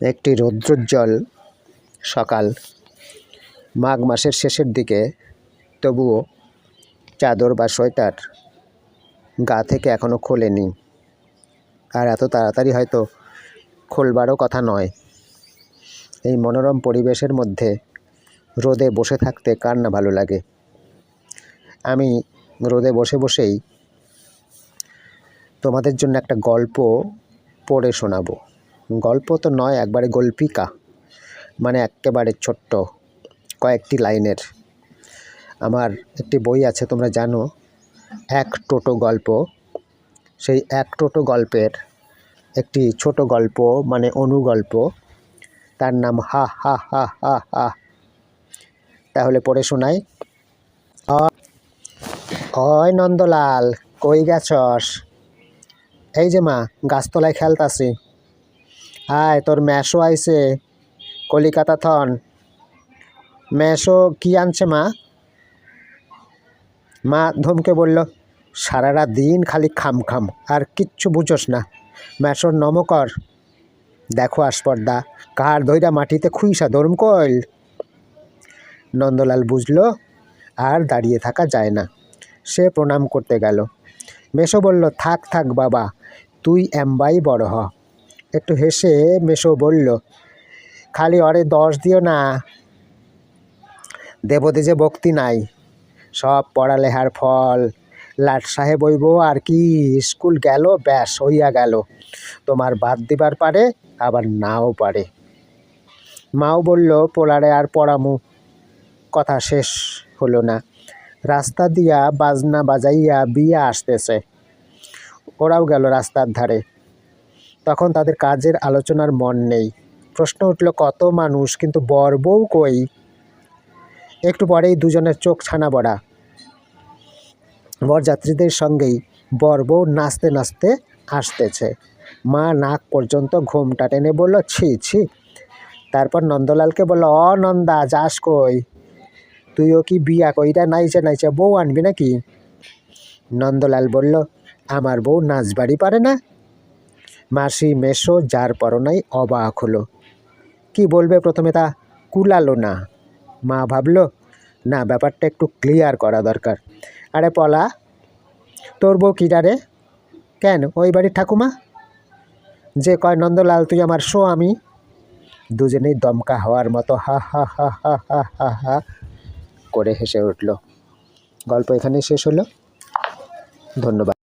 একটি রৌদ্রোজ্জ্বল সকাল। মাঘ মাসের শেষের দিকে তবুও চাদর বা সোয়েটার গা থেকে এখনও খোলেনি। আর এত তাড়াতাড়ি হয়তো খোলবারও কথা নয়। এই মনোরম পরিবেশের মধ্যে রোদে বসে থাকতে কার না ভালো লাগে? আমি রোদে বসে বসেই তোমাদের জন্য একটা গল্প পড়ে শোনাবো। গল্প তো নয়, একবারে গল্পিকা। মানে একেবারে ছোট্ট, কয়েকটি লাইনের। আমার একটি বই আছে, তোমরা জানো, এক টোটো গল্প। সেই এক টোটো গল্পের একটি ছোট গল্প মানে অনুগল্প তার নাম হা হা হা হা হা। তাহলে পড়ে শোনাই। অয় নন্দলাল, কই গেছস? এই যে মা, গাছতলায় খেলতাছি। আয় তোর ম্যাশো আইছে। কলিকাতা থন। ম্যাশো কি আনছে মা? মা ধমকে বলল সারাটা দিন খালি খাম খাম আর কিচ্ছু বুঝোস না। ম্যাশোর নমকর দেখো আসপর্দা, কার দইরা মাটিতে খুইসা ধরম কইল। নন্দলাল বুঝলো, আর দাঁড়িয়ে থাকা যায় না। সে প্রণাম করতে গেল। মেশো বলল, থাক থাক বাবা, তুই এমবাই বড় হ। একটু হেসে মেশো বলল, খালি অরে দশ দিও না। দেবদে যে ভক্তি নাই, সব পড়ালেহার ফল। লাট সাহেব হইব আর কি, স্কুল গেল, ব্যাস, হইয়া গেল। তোমার বাদ দিবার পারে, আবার নাও পারে। মাও বলল, পোলারে আর পড়ামু। কথা শেষ হলো না। রাস্তা দিয়া বাজনা বাজাইয়া বিয়া আসতেছে। ওরাও গেল রাস্তার ধারে। তখন তাদের কাজের আলোচনার মন নেই। প্রশ্ন উঠল, কত মানুষ? কিন্তু বর বউ কই? একটু পরেই দুজনের চোখ ছানা বড়া বরযাত্রীদের সঙ্গেই বর বউ নাচতে নাচতে আসতেছে মা নাক পর্যন্ত ঘোমটা টেনে বলল, ছি ছি। তারপর নন্দলালকে বলল, অ, নন্দা, যাস কই? তুইও কি বিয়া কইরা নাইচে নাইচে বউ আনবি নাকি? নন্দলাল বলল, আমার বউ নাচ বাড়ি পারে না। মাসি মেশো যার পরনাই অবাক হলো। কি বলবে প্রথমে তা? কুলালো না। মা ভাবলো, না, ব্যাপারটা একটু ক্লিয়ার করা দরকার। আরে পলা, তোর বউ কিরা রে কেন? ওই বাড়ির ঠাকুমা? যে কয়, নন্দলাল, তুই আমার শো আমি দুজনেই দমকা হওয়ার মতো হা হা হা হা হা হা হা করে হেসে উঠল। গল্প এখানেই শেষ হলো। ধন্যবাদ।